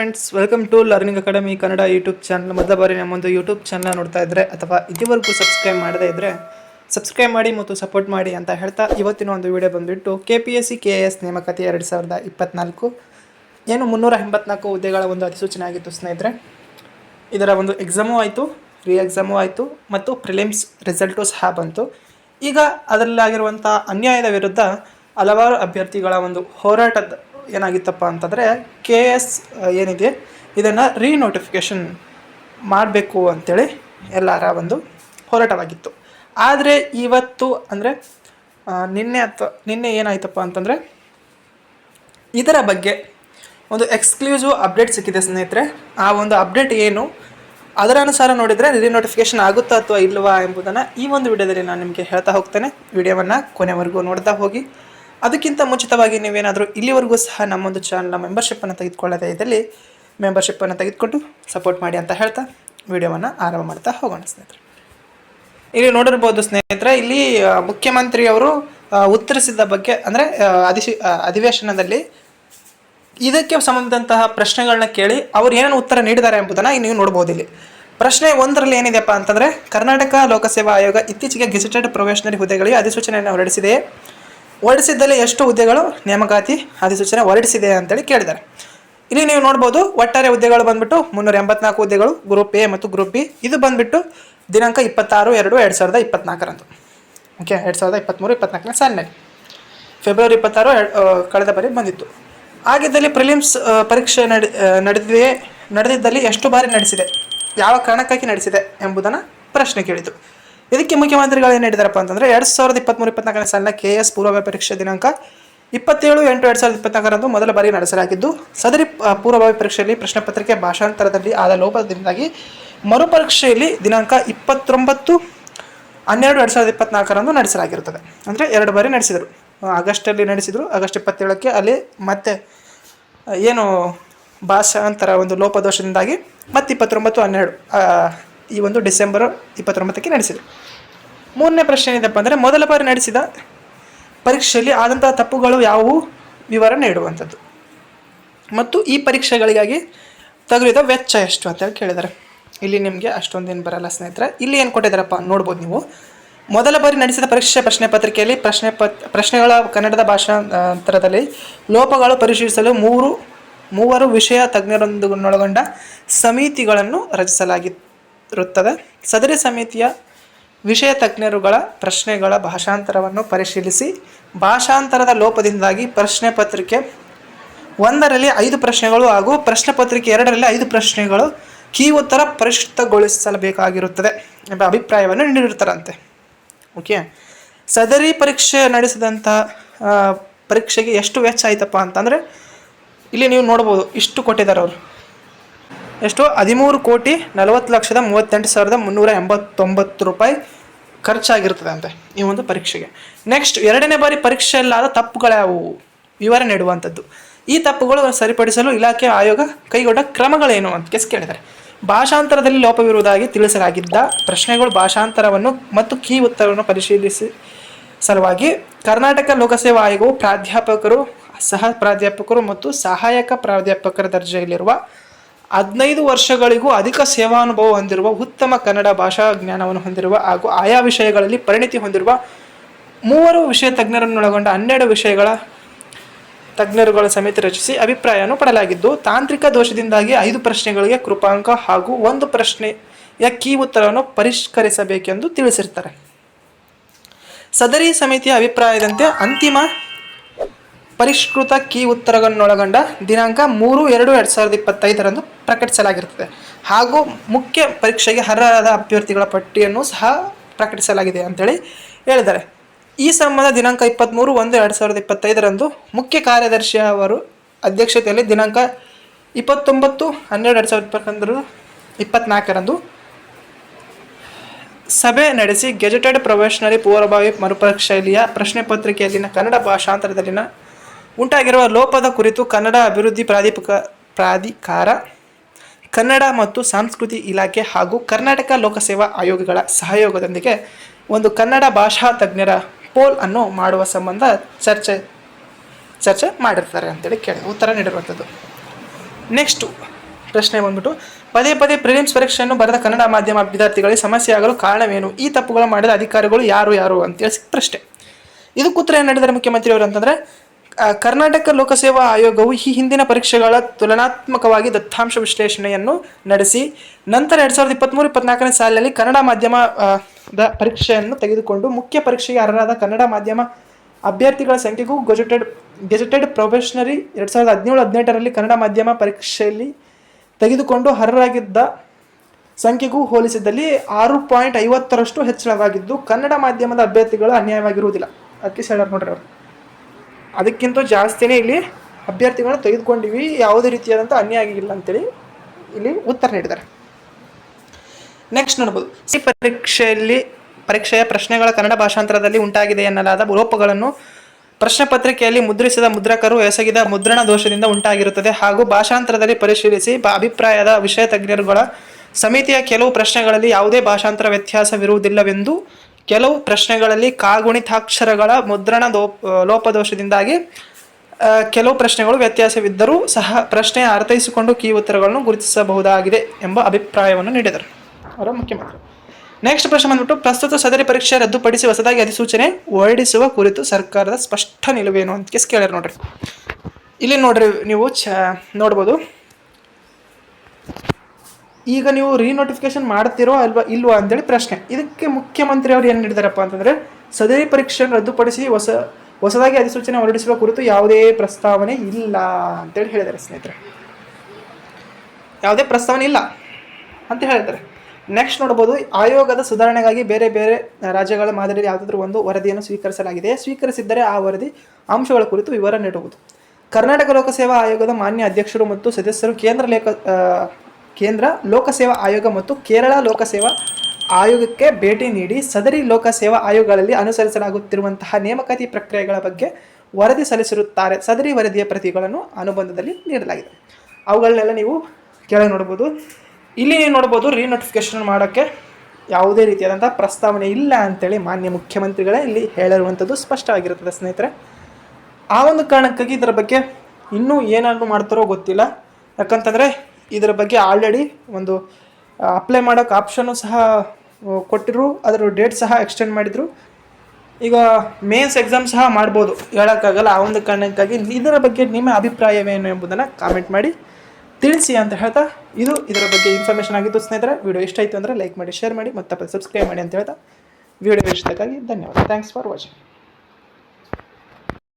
Friends welcome to learning academy Kannada YouTube channel ಮೊದಲ ಬಾರಿ ನಮ್ಮೊಂದು YouTube channel ನೋಡ್ತಾ ಇದ್ದರೆ ಅಥವಾ ಇದುವರೆಗೂ ಸಬ್ಸ್ಕ್ರೈಬ್ ಮಾಡದೇ ಇದ್ರೆ ಸಬ್ಸ್ಕ್ರೈಬ್ ಮಾಡಿ ಮತ್ತು ಸಪೋರ್ಟ್ ಮಾಡಿ ಅಂತ ಹೇಳ್ತಾ ಇವತ್ತಿನ ಒಂದು ವಿಡಿಯೋ ಬಂದುಬಿಟ್ಟು K P S C K S ನೇಮಕಾತಿ ಎರಡು ಸಾವಿರದ ಇಪ್ಪತ್ನಾಲ್ಕು. ಏನು ಮುನ್ನೂರ ಎಂಬತ್ನಾಲ್ಕು ಹುದ್ದೆಗಳ ಒಂದು ಅಧಿಸೂಚನೆ ಆಗಿತ್ತು ಸ್ನೇಹಿತರೆ. ಇದರ ಒಂದು ಎಕ್ಸಾಮು ಆಯಿತು ರೀ ಎಕ್ಸಾಮು ಆಯಿತು ಮತ್ತು ಪ್ರಿಲಿಮ್ಸ್ ರಿಸಲ್ಟು ಸಹ ಬಂತು. ಈಗ ಅದರಲ್ಲಾಗಿರುವಂಥ ಅನ್ಯಾಯದ ವಿರುದ್ಧ ಹಲವಾರು ಅಭ್ಯರ್ಥಿಗಳ ಒಂದು ಹೋರಾಟದ ಏನಾಗಿತ್ತಪ್ಪ ಅಂತಂದರೆ ಕೆ ಎಸ್ ಏನಿದೆ? ಇದನ್ನು ರೀನೋಟಿಫಿಕೇಷನ್ ಮಾಡಬೇಕು ಅಂಥೇಳಿ ಎಲ್ಲರ ಒಂದು ಹೋರಾಟವಾಗಿತ್ತು. ಆದರೆ ಇವತ್ತು ಅಂದರೆ ನಿನ್ನೆ ಅಥವಾ ನಿನ್ನೆ ಏನಾಯ್ತಪ್ಪ ಅಂತಂದರೆ, ಇದರ ಬಗ್ಗೆ ಒಂದು ಎಕ್ಸ್ಕ್ಲೂಸಿವ್ ಅಪ್ಡೇಟ್ ಸಿಕ್ಕಿದೆ ಸ್ನೇಹಿತರೆ. ಆ ಒಂದು ಅಪ್ಡೇಟ್ ಏನು? ಅದರ ಅನುಸಾರ ನೋಡಿದರೆ ರೀನೋಟಿಫಿಕೇಷನ್ ಆಗುತ್ತಾ ಅಥವಾ ಇಲ್ಲವಾ ಎಂಬುದನ್ನು ಈ ಒಂದು ವಿಡಿಯೋದಲ್ಲಿ ನಾನು ನಿಮಗೆ ಹೇಳ್ತಾ ಹೋಗ್ತೇನೆ. ವಿಡಿಯೋವನ್ನು ಕೊನೆವರೆಗೂ ನೋಡ್ತಾ ಹೋಗಿ. ಅದಕ್ಕಿಂತ ಮುಂಚಿತವಾಗಿ ನೀವೇನಾದರೂ ಇಲ್ಲಿವರೆಗೂ ಸಹ ನಮ್ಮೊಂದು ಚಾನಲ್ನ ಮೆಂಬರ್ಶಿಪ್ಪನ್ನು ತೆಗೆದುಕೊಳ್ಳದೇ ಇದ್ದಲ್ಲಿ ಮೆಂಬರ್ಶಿಪ್ಪನ್ನು ತೆಗೆದುಕೊಂಡು ಸಪೋರ್ಟ್ ಮಾಡಿ ಅಂತ ಹೇಳ್ತಾ ವಿಡಿಯೋವನ್ನು ಆರಂಭ ಮಾಡ್ತಾ ಹೋಗೋಣ ಸ್ನೇಹಿತರೆ. ಇಲ್ಲಿ ನೋಡಿರ್ಬೋದು ಸ್ನೇಹಿತರೆ, ಇಲ್ಲಿ ಮುಖ್ಯಮಂತ್ರಿಯವರು ಉತ್ತರಿಸಿದ ಬಗ್ಗೆ ಅಂದರೆ ಅಧಿಶಿ ಅಧಿವೇಶನದಲ್ಲಿ ಇದಕ್ಕೆ ಸಂಬಂಧಿಸಿದಂತಹ ಪ್ರಶ್ನೆಗಳನ್ನ ಕೇಳಿ ಅವ್ರು ಏನೇನು ಉತ್ತರ ನೀಡಿದ್ದಾರೆ ಎಂಬುದನ್ನು ನೀವು ನೋಡ್ಬೋದು ಇಲ್ಲಿ. ಪ್ರಶ್ನೆ ಒಂದರಲ್ಲಿ ಏನಿದೆಯಪ್ಪ ಅಂತಂದರೆ, ಕರ್ನಾಟಕ ಲೋಕಸೇವಾ ಆಯೋಗ ಇತ್ತೀಚೆಗೆ ಗೆಜೆಟೆಡ್ ಪ್ರೊಫೆಷನರಿ ಹುದ್ದೆಗಳಿಗೆ ಅಧಿಸೂಚನೆಯನ್ನು ಹೊರಡಿಸಿದೆ ಹೊರಡಿಸಿದ್ದಲ್ಲಿ ಎಷ್ಟು ಹುದ್ದೆಗಳು ನೇಮಕಾತಿ ಅಧಿಸೂಚನೆ ಹೊರಡಿಸಿದೆ ಅಂತೇಳಿ ಕೇಳಿದ್ದಾರೆ. ಇಲ್ಲಿ ನೀವು ನೋಡ್ಬೋದು ಒಟ್ಟಾರೆ ಹುದ್ದೆಗಳು ಬಂದ್ಬಿಟ್ಟು ಮುನ್ನೂರ ಎಂಬತ್ನಾಲ್ಕು ಹುದ್ದೆಗಳು ಗ್ರೂಪ್ ಎ ಮತ್ತು ಗ್ರೂಪ್ ಬಿ ಇದು ಬಂದ್ಬಿಟ್ಟು ದಿನಾಂಕ ಇಪ್ಪತ್ತಾರು, ಎರಡು ಎರಡು ಸಾವಿರದ ಇಪ್ಪತ್ನಾಲ್ಕರಂದು. ಓಕೆ ಎರಡು ಸಾವಿರದ ಇಪ್ಪತ್ತ್ಮೂರು ಇಪ್ಪತ್ನಾಲ್ಕನೇ ಸಾಲಿನಲ್ಲಿ. ಫೆಬ್ರವರಿ ಇಪ್ಪತ್ತಾರು ಕಳೆದ ಬಾರಿ ಬಂದಿತ್ತು. ಆಗಿದ್ದಲ್ಲಿ ಪ್ರಿಲಿಮ್ಸ್ ಪರೀಕ್ಷೆ ನಡೆ ನಡೆದಿದೆಯೇ ನಡೆದಿದ್ದಲ್ಲಿ ಎಷ್ಟು ಬಾರಿ ನಡೆಸಿದೆ, ಯಾವ ಕಾರಣಕ್ಕಾಗಿ ನಡೆಸಿದೆ ಎಂಬುದನ್ನು ಪ್ರಶ್ನೆ ಕೇಳಿತು ಇದಕ್ಕೆ ಮುಖ್ಯಮಂತ್ರಿಗಳು ಏನು ಹೇಳಿದಾರಪ್ಪ ಅಂತಂದರೆ ಎರಡು ಸಾವಿರದ ಇಪ್ಪತ್ತ್ಮೂರು ಇಪ್ಪತ್ನಾಲ್ಕನೇ ಸಾಲಿನ ಕೆ ಎಸ್ ಪೂರ್ವಭಾವಿ ಪರೀಕ್ಷೆ ದಿನಾಂಕ ಇಪ್ಪತ್ತೇಳು ಎಂಟು ಎರಡು ಸಾವಿರದ ಇಪ್ಪತ್ನಾಲ್ಕರಂದು ಮೊದಲ ಬಾರಿ ನಡೆಸಲಾಗಿದ್ದು, ಸದರಿ ಪೂರ್ವಭಾವಿ ಪರೀಕ್ಷೆಯಲ್ಲಿ ಪ್ರಶ್ನೆ ಪತ್ರಿಕೆ ಭಾಷಾಂತರದಲ್ಲಿ ಆದ ಲೋಪದಿಂದಾಗಿ ಮರುಪರೀಕ್ಷೆಯಲ್ಲಿ ದಿನಾಂಕ ಇಪ್ಪತ್ತೊಂಬತ್ತು ಹನ್ನೆರಡು ಎರಡು ಸಾವಿರದ ಇಪ್ಪತ್ನಾಲ್ಕರಂದು ನಡೆಸಲಾಗಿರುತ್ತದೆ. ಅಂದರೆ ಎರಡು ಬಾರಿ ನಡೆಸಿದರು. ಆಗಸ್ಟಲ್ಲಿ ನಡೆಸಿದರು, ಆಗಸ್ಟ್ ಇಪ್ಪತ್ತೇಳಕ್ಕೆ ಅಲ್ಲಿ ಮತ್ತೆ ಏನು ಭಾಷಾಂತರ ಒಂದು ಲೋಪದೋಷದಿಂದಾಗಿ ಮತ್ತೆ ಇಪ್ಪತ್ತೊಂಬತ್ತು ಹನ್ನೆರಡು ಈ ಒಂದು ಡಿಸೆಂಬರ್ ಇಪ್ಪತ್ತೊಂಬತ್ತಕ್ಕೆ ನಡೆಸಿದರು ಮೂರನೇ ಪ್ರಶ್ನೆ ಏನಿದೆಪ್ಪ ಅಂದರೆ, ಮೊದಲ ಬಾರಿ ನಡೆಸಿದ ಪರೀಕ್ಷೆಯಲ್ಲಿ ಆದಂತಹ ತಪ್ಪುಗಳು ಯಾವುವು? ವಿವರ ನೀಡುವಂಥದ್ದು. ಮತ್ತು ಈ ಪರೀಕ್ಷೆಗಳಿಗಾಗಿ ತಗುಲಿದ ವೆಚ್ಚ ಎಷ್ಟು ಅಂತೇಳಿ ಕೇಳಿದ್ದಾರೆ ಇಲ್ಲಿ ನಿಮಗೆ ಅಷ್ಟೊಂದೇನು ಬರಲ್ಲ ಸ್ನೇಹಿತರೆ. ಇಲ್ಲಿ ಏನು ಕೊಟ್ಟಿದ್ದಾರಪ್ಪ ನೋಡ್ಬೋದು ನೀವು. ಮೊದಲ ಬಾರಿ ನಡೆಸಿದ ಪರೀಕ್ಷೆ ಪ್ರಶ್ನೆ ಪತ್ರಿಕೆಯಲ್ಲಿ ಪ್ರಶ್ನೆ ಪತ್, ಪ್ರಶ್ನೆಗಳ ಕನ್ನಡದ ಭಾಷಾಂತರದಲ್ಲಿ ಲೋಪಗಳು ಪರಿಶೀಲಿಸಲು ಮೂರು, ಮೂವರು ವಿಷಯ ತಜ್ಞರೊಂದಿಗೊಳಗೊಂಡ ಸಮಿತಿಗಳನ್ನು ರಚಿಸಲಾಗಿರುತ್ತದೆ ಸದರಿ ಸಮಿತಿಯ ವಿಷಯ ತಜ್ಞರುಗಳ ಪ್ರಶ್ನೆಗಳ ಭಾಷಾಂತರವನ್ನು ಪರಿಶೀಲಿಸಿ, ಭಾಷಾಂತರದ ಲೋಪದಿಂದಾಗಿ ಪ್ರಶ್ನೆ ಪತ್ರಿಕೆ ಒಂದರಲ್ಲಿ ಐದು ಪ್ರಶ್ನೆಗಳು ಹಾಗೂ ಪ್ರಶ್ನೆ ಪತ್ರಿಕೆ ಎರಡರಲ್ಲಿ ಐದು ಪ್ರಶ್ನೆಗಳು ಕೀ ಉತ್ತರ ಪರಿಷ್ಕೃತಗೊಳಿಸಬೇಕಾಗಿರುತ್ತದೆ ಎಂಬ ಅಭಿಪ್ರಾಯವನ್ನು ನೀಡಿರ್ತಾರಂತೆ ಓಕೆ ಸದರಿ ಪರೀಕ್ಷೆ ನಡೆಸಿದಂಥ ಪರೀಕ್ಷೆಗೆ ಎಷ್ಟು ವೆಚ್ಚ ಆಯ್ತಪ್ಪ ಅಂತಂದರೆ, ಇಲ್ಲಿ ನೀವು ನೋಡ್ಬೋದು, ಇಷ್ಟು ಕೊಟ್ಟಿದ್ದಾರೆ ಅವರು. ಎಷ್ಟು? ಹದಿಮೂರು ಕೋಟಿ ನಲವತ್ತು ಲಕ್ಷದ ಮೂವತ್ತೆಂಟು ಸಾವಿರದ ಮುನ್ನೂರ ಎಂಬತ್ತೊಂಬತ್ತು ರೂಪಾಯಿ ಖರ್ಚಾಗಿರ್ತದೆ ಅಂತೆ ಈ ಒಂದು ಪರೀಕ್ಷೆಗೆ. ನೆಕ್ಸ್ಟ್ ಎರಡನೇ ಬಾರಿ ಪರೀಕ್ಷೆಯಲ್ಲಾದ ತಪ್ಪುಗಳ್ಯಾವುವು ವಿವರ ನೀಡುವಂಥದ್ದು. ಈ ತಪ್ಪುಗಳು ಸರಿಪಡಿಸಲು ಇಲಾಖೆ ಆಯೋಗ ಕೈಗೊಂಡ ಕ್ರಮಗಳೇನು ಅಂತ ಕೇಸ್ ಕೇಳಿದ್ದಾರೆ. ಭಾಷಾಂತರದಲ್ಲಿ ಲೋಪವಿರುವುದಾಗಿ ತಿಳಿಸಲಾಗಿದ್ದ ಪ್ರಶ್ನೆಗಳು ಭಾಷಾಂತರವನ್ನು ಮತ್ತು ಕೀ ಉತ್ತರವನ್ನು ಪರಿಶೀಲಿಸಿ ಸಲುವಾಗಿ ಕರ್ನಾಟಕ ಲೋಕಸೇವಾ ಆಯೋಗವು ಪ್ರಾಧ್ಯಾಪಕರು, ಸಹ ಪ್ರಾಧ್ಯಾಪಕರು ಮತ್ತು ಸಹಾಯಕ ಪ್ರಾಧ್ಯಾಪಕರ ದರ್ಜೆಯಲ್ಲಿರುವ ಹದಿನೈದು ವರ್ಷಗಳಿಗೂ ಅಧಿಕ ಸೇವಾನುಭವ ಹೊಂದಿರುವ ಉತ್ತಮ ಕನ್ನಡ ಭಾಷಾ ಜ್ಞಾನವನ್ನು ಹೊಂದಿರುವ ಹಾಗೂ ಆಯಾ ವಿಷಯಗಳಲ್ಲಿ ಪರಿಣಿತಿ ಹೊಂದಿರುವ ಮೂವರು ವಿಷಯ ತಜ್ಞರನ್ನೊಳಗೊಂಡ ಹನ್ನೆರಡು ವಿಷಯಗಳ ತಜ್ಞರುಗಳ ಸಮಿತಿ ರಚಿಸಿ ಅಭಿಪ್ರಾಯವನ್ನು ಪಡಲಾಗಿದ್ದು ತಾಂತ್ರಿಕ ದೋಷದಿಂದಾಗಿ ಐದು ಪ್ರಶ್ನೆಗಳಿಗೆ ಕೃಪಾಂಕ ಹಾಗೂ ಒಂದು ಪ್ರಶ್ನೆಯ ಕೀ ಉತ್ತರವನ್ನು ಪರಿಷ್ಕರಿಸಬೇಕೆಂದು ತಿಳಿಸಿರ್ತಾರೆ. ಸದರಿ ಸಮಿತಿಯ ಅಭಿಪ್ರಾಯದಂತೆ ಅಂತಿಮ ಪರಿಷ್ಕೃತ ಕೀ ಉತ್ತರಗಳನ್ನೊಳಗೊಂಡ ದಿನಾಂಕ ಮೂರು ಎರಡು ಎರಡು ಸಾವಿರದ ಇಪ್ಪತ್ತೈದರಂದು ಪ್ರಕಟಿಸಲಾಗಿರುತ್ತದೆ. ಹಾಗೂ ಮುಖ್ಯ ಪರೀಕ್ಷೆಗೆ ಅರ್ಹರಾದ ಅಭ್ಯರ್ಥಿಗಳ ಪಟ್ಟಿಯನ್ನು ಸಹ ಪ್ರಕಟಿಸಲಾಗಿದೆ ಅಂತೇಳಿ ಹೇಳಿದ್ದಾರೆ. ಈ ಸಂಬಂಧ ದಿನಾಂಕ ಇಪ್ಪತ್ತ್ಮೂರು ಒಂದು ಎರಡು ಸಾವಿರದ ಇಪ್ಪತ್ತೈದರಂದು ಮುಖ್ಯ ಕಾರ್ಯದರ್ಶಿ ಅವರು ಅಧ್ಯಕ್ಷತೆಯಲ್ಲಿ ದಿನಾಂಕ ಇಪ್ಪತ್ತೊಂಬತ್ತು ಹನ್ನೆರಡು ಎರಡು ಸಾವಿರದ ಇಪ್ಪತ್ತೊಂದರ ಇಪ್ಪತ್ನಾಲ್ಕರಂದು ಸಭೆ ನಡೆಸಿ ಗೆಜೆಟೆಡ್ ಪ್ರೊಫೆಷನರಿ ಪೂರ್ವಭಾವಿ ಮರುಪರೀಕ್ಷೆಯಲ್ಲಿಯ ಪ್ರಶ್ನೆ ಪತ್ರಿಕೆಯಲ್ಲಿನ ಕನ್ನಡ ಭಾಷಾಂತರದಲ್ಲಿನ ಉಂಟಾಗಿರುವ ಲೋಪದ ಕುರಿತು ಕನ್ನಡ ಅಭಿವೃದ್ಧಿ ಪ್ರಾಧಿಪಕ ಪ್ರಾಧಿಕಾರ, ಕನ್ನಡ ಮತ್ತು ಸಂಸ್ಕೃತಿ ಇಲಾಖೆ ಹಾಗೂ ಕರ್ನಾಟಕ ಲೋಕಸೇವಾ ಆಯೋಗಗಳ ಸಹಯೋಗದೊಂದಿಗೆ ಒಂದು ಕನ್ನಡ ಭಾಷಾ ತಜ್ಞರ ಪೋಲ್ ಅನ್ನು ಮಾಡುವ ಸಂಬಂಧ ಚರ್ಚೆ ಚರ್ಚೆ ಮಾಡಿರ್ತಾರೆ ಅಂತೇಳಿ ಕೇಳಿ, ಉತ್ತರ ನೀಡಿರುವಂಥದ್ದು. ನೆಕ್ಸ್ಟು ಪ್ರಶ್ನೆ ಬಂದ್ಬಿಟ್ಟು, ಪದೇ ಪದೇ ಪ್ರಿಲಿಮ್ಸ್ ಪರೀಕ್ಷೆಯನ್ನು ಬರೆದ ಕನ್ನಡ ಮಾಧ್ಯಮ ವಿದ್ಯಾರ್ಥಿಗಳಿಗೆ ಸಮಸ್ಯೆ ಆಗಲು ಕಾರಣವೇನು? ಈ ತಪ್ಪುಗಳು ಮಾಡಿದ ಅಧಿಕಾರಿಗಳು ಯಾರು ಯಾರು ಅಂತೇಳಿ ಪ್ರಶ್ನೆ. ಇದಕ್ಕೂ ಉತ್ತರ ಏನು ನಡೆದರೆ ಮುಖ್ಯಮಂತ್ರಿಯವರು ಅಂತಂದರೆ ಕರ್ನಾಟಕ ಲೋಕಸೇವಾ ಆಯೋಗವು ಈ ಹಿಂದಿನ ಪರೀಕ್ಷೆಗಳ ತುಲನಾತ್ಮಕವಾಗಿ ದತ್ತಾಂಶ ವಿಶ್ಲೇಷಣೆಯನ್ನು ನಡೆಸಿ, ನಂತರ ಎರಡು ಸಾವಿರದ ಇಪ್ಪತ್ತ್ಮೂರು ಇಪ್ಪತ್ನಾಲ್ಕನೇ ಸಾಲಿನಲ್ಲಿ ಕನ್ನಡ ಮಾಧ್ಯಮ ದ ಪರೀಕ್ಷೆಯನ್ನು ತೆಗೆದುಕೊಂಡು ಮುಖ್ಯ ಪರೀಕ್ಷೆಗೆ ಅರ್ಹರಾದ ಕನ್ನಡ ಮಾಧ್ಯಮ ಅಭ್ಯರ್ಥಿಗಳ ಸಂಖ್ಯೆಗೂ ಗೆಜೆಟೆಡ್ ಗೆಜೆಟೆಡ್ ಪ್ರೊಫೆಷನರಿ ಎರಡು ಸಾವಿರದ ಹದಿನೇಳು, ಹದಿನೆಂಟರಲ್ಲಿ ಕನ್ನಡ ಮಾಧ್ಯಮ ಪರೀಕ್ಷೆಯಲ್ಲಿ ತೆಗೆದುಕೊಂಡು ಅರ್ಹರಾಗಿದ್ದ ಸಂಖ್ಯೆಗೂ ಹೋಲಿಸಿದಲ್ಲಿ ಆರು ಪಾಯಿಂಟ್ ಐವತ್ತರಷ್ಟು ಹೆಚ್ಚಳವಾಗಿದ್ದು, ಕನ್ನಡ ಮಾಧ್ಯಮದ ಅಭ್ಯರ್ಥಿಗಳು ಅನ್ಯಾಯವಾಗಿರುವುದಿಲ್ಲ. ಅದಕ್ಕೆ ಹೇಳಾರ ನೋಡ್ರಿ ಅವರು. ಅದಕ್ಕಿಂತ ಜಾಸ್ತಿನೇ ಇಲ್ಲಿ ಅಭ್ಯರ್ಥಿಗಳನ್ನ ತೆಗೆದುಕೊಂಡಿವಿ. ಯಾವುದೇ ರೀತಿಯಾದಂಥ ಅನ್ಯಾಯ ಆಗಿಲ್ಲ ಅಂತೇಳಿ ಇಲ್ಲಿ ಉತ್ತರ ನೀಡಿದ್ದಾರೆ. ನೆಕ್ಸ್ಟ್ ನೋಡ್ಬೋದು. ಸಿ ಪರೀಕ್ಷೆಯಲ್ಲಿ ಪರೀಕ್ಷೆಯ ಪ್ರಶ್ನೆಗಳ ಕನ್ನಡ ಭಾಷಾಂತರದಲ್ಲಿ ಉಂಟಾಗಿದೆ ಎನ್ನಲಾದ ಲೋಪಗಳನ್ನು ಪ್ರಶ್ನೆ ಪತ್ರಿಕೆಯಲ್ಲಿ ಮುದ್ರಿಸಿದ ಮುದ್ರಕರು ಎಸಗಿದ ಮುದ್ರಣ ದೋಷದಿಂದ ಉಂಟಾಗಿರುತ್ತದೆ ಹಾಗೂ ಭಾಷಾಂತರದಲ್ಲಿ ಪರಿಶೀಲಿಸಿ ಅಭಿಪ್ರಾಯದ ವಿಷಯ ತಜ್ಞರುಗಳ ಸಮಿತಿಯ ಕೆಲವು ಪ್ರಶ್ನೆಗಳಲ್ಲಿ ಯಾವುದೇ ಭಾಷಾಂತರ ವ್ಯತ್ಯಾಸವಿರುವುದಿಲ್ಲವೆಂದು ಕೆಲವು ಪ್ರಶ್ನೆಗಳಲ್ಲಿ ಕಾಗುಣಿತಾಕ್ಷರಗಳ ಮುದ್ರಣ ದೋ ಲೋಪದೋಷದಿಂದಾಗಿ ಕೆಲವು ಪ್ರಶ್ನೆಗಳು ವ್ಯತ್ಯಾಸವಿದ್ದರೂ ಸಹ ಪ್ರಶ್ನೆಯ ಅರ್ಥೈಸಿಕೊಂಡು ಕೀ ಉತ್ತರಗಳನ್ನು ಗುರುತಿಸಬಹುದಾಗಿದೆ ಎಂಬ ಅಭಿಪ್ರಾಯವನ್ನು ನೀಡಿದರು. ಅವರ ಮುಖ್ಯಮಂತ್ರಿ. ನೆಕ್ಸ್ಟ್ ಪ್ರಶ್ನೆ ಬಂದ್ಬಿಟ್ಟು, ಪ್ರಸ್ತುತ ಸದರಿ ಪರೀಕ್ಷೆ ರದ್ದುಪಡಿಸಿ ಹೊಸದಾಗಿ ಅಧಿಸೂಚನೆ ಹೊರಡಿಸುವ ಕುರಿತು ಸರ್ಕಾರದ ಸ್ಪಷ್ಟ ನಿಲುವೇನು ಅಂತ ಕೇಸ್ ನೋಡ್ರಿ. ಇಲ್ಲಿ ನೋಡ್ರಿ ನೀವು ಚ ನೋಡ್ಬೋದು. ಈಗ ನೀವು ರೀನೋಟಿಫಿಕೇಶನ್ ಮಾಡ್ತಿರೋ ಅಲ್ವಾ ಇಲ್ವಾ ಅಂತೇಳಿ ಪ್ರಶ್ನೆ. ಇದಕ್ಕೆ ಮುಖ್ಯಮಂತ್ರಿ ಅವರು ಏನು ನೀಡಿದಾರಪ್ಪ ಅಂತಂದರೆ, ಸದರಿ ಪರೀಕ್ಷೆಯನ್ನು ರದ್ದುಪಡಿಸಿ ಹೊಸ, ಹೊಸದಾಗಿ ಅಧಿಸೂಚನೆ ಹೊರಡಿಸುವ ಕುರಿತು ಯಾವುದೇ ಪ್ರಸ್ತಾವನೆ ಇಲ್ಲ ಅಂತೇಳಿ ಹೇಳಿದ್ದಾರೆ ಸ್ನೇಹಿತರೆ. ಯಾವುದೇ ಪ್ರಸ್ತಾವನೆ ಇಲ್ಲ ಅಂತ ಹೇಳಿದ್ದಾರೆ. ನೆಕ್ಸ್ಟ್ ನೋಡ್ಬೋದು, ಆಯೋಗದ ಸುಧಾರಣೆಗಾಗಿ ಬೇರೆ ಬೇರೆ ರಾಜ್ಯಗಳ ಮಾದರಿಯಲ್ಲಿ ಯಾವುದಾದ್ರೂ ಒಂದು ವರದಿಯನ್ನು ಸ್ವೀಕರಿಸಲಾಗಿದೆ. ಸ್ವೀಕರಿಸಿದ್ದರೆ ಆ ವರದಿ ಅಂಶಗಳ ಕುರಿತು ವಿವರ ನೀಡುವುದು. ಕರ್ನಾಟಕ ಲೋಕಸೇವಾ ಆಯೋಗದ ಮಾನ್ಯ ಅಧ್ಯಕ್ಷರು ಮತ್ತು ಸದಸ್ಯರು ಕೇಂದ್ರ ಲೇಖ ಕೇಂದ್ರ ಲೋಕಸೇವಾ ಆಯೋಗ ಮತ್ತು ಕೇರಳ ಲೋಕಸೇವಾ ಆಯೋಗಕ್ಕೆ ಭೇಟಿ ನೀಡಿ ಸದರಿ ಲೋಕಸೇವಾ ಆಯೋಗಗಳಲ್ಲಿ ಅನುಸರಿಸಲಾಗುತ್ತಿರುವಂತಹ ನೇಮಕಾತಿ ಪ್ರಕ್ರಿಯೆಗಳ ಬಗ್ಗೆ ವರದಿ ಸಲ್ಲಿಸಿರುತ್ತಾರೆ. ಸದರಿ ವರದಿಯ ಪ್ರತಿಗಳನ್ನು ಅನುಬಂಧದಲ್ಲಿ ನೀಡಲಾಗಿದೆ. ಅವುಗಳನ್ನೆಲ್ಲ ನೀವು ಕೆಳಗೆ ನೋಡ್ಬೋದು. ಇಲ್ಲಿ ನೀವು ನೋಡ್ಬೋದು ರೀನೋಟಿಫಿಕೇಶನ್ ಮಾಡೋಕ್ಕೆ ಯಾವುದೇ ರೀತಿಯಾದಂಥ ಪ್ರಸ್ತಾವನೆ ಇಲ್ಲ ಅಂತೇಳಿ ಮಾನ್ಯ ಮುಖ್ಯಮಂತ್ರಿಗಳೇ ಇಲ್ಲಿ ಹೇಳಿರುವಂಥದ್ದು ಸ್ಪಷ್ಟವಾಗಿರುತ್ತದೆ ಸ್ನೇಹಿತರೆ. ಆ ಒಂದು ಕಾರಣಕ್ಕಾಗಿ ಇದರ ಬಗ್ಗೆ ಇನ್ನೂ ಏನಾದರೂ ಮಾಡ್ತಾರೋ ಗೊತ್ತಿಲ್ಲ. ಯಾಕಂತಂದರೆ ಇದರ ಬಗ್ಗೆ ಆಲ್ರೆಡಿ ಒಂದು ಅಪ್ಲೈ ಮಾಡೋಕ್ಕೆ ಆಪ್ಷನ್ನು ಸಹ ಕೊಟ್ಟಿದ್ರು. ಕೊಟ್ಟಿರು ಅದರ ಡೇಟ್ ಸಹ ಎಕ್ಸ್ಟೆಂಡ್ ಮಾಡಿದರು. ಈಗ ಮೇನ್ಸ್ ಎಕ್ಸಾಮ್ ಸಹ ಮಾಡ್ಬೋದು. ಹೇಳೋಕ್ಕಾಗಲ್ಲ ಆ ಒಂದು ಕಾರಣಕ್ಕಾಗಿ. ಇದರ ಬಗ್ಗೆ ನಿಮ್ಮ ಅಭಿಪ್ರಾಯವೇನು ಎಂಬುದನ್ನು ಕಾಮೆಂಟ್ ಮಾಡಿ. ತಿಳಿಸಿ ಅಂತ ಹೇಳ್ತಾ, ಇದು ಇದರ ಬಗ್ಗೆ ಇನ್ಫಾರ್ಮೇಷನ್ ಆಗಿತ್ತು ಸ್ನೇಹಿತರೆ. ವಿಡಿಯೋ ಇಷ್ಟ ಆಯಿತು ಅಂದರೆ ಲೈಕ್ ಮಾಡಿ ಶೇರ್ ಮಾಡಿ ಮತ್ತೆ ಸಬ್ಸ್ಕ್ರೈಬ್ ಮಾಡಿ ಅಂತ ಹೇಳ್ತಾ, ವಿಡಿಯೋ ಇಷ್ಟಕ್ಕಾಗಿ ಧನ್ಯವಾದ. Thanks for watching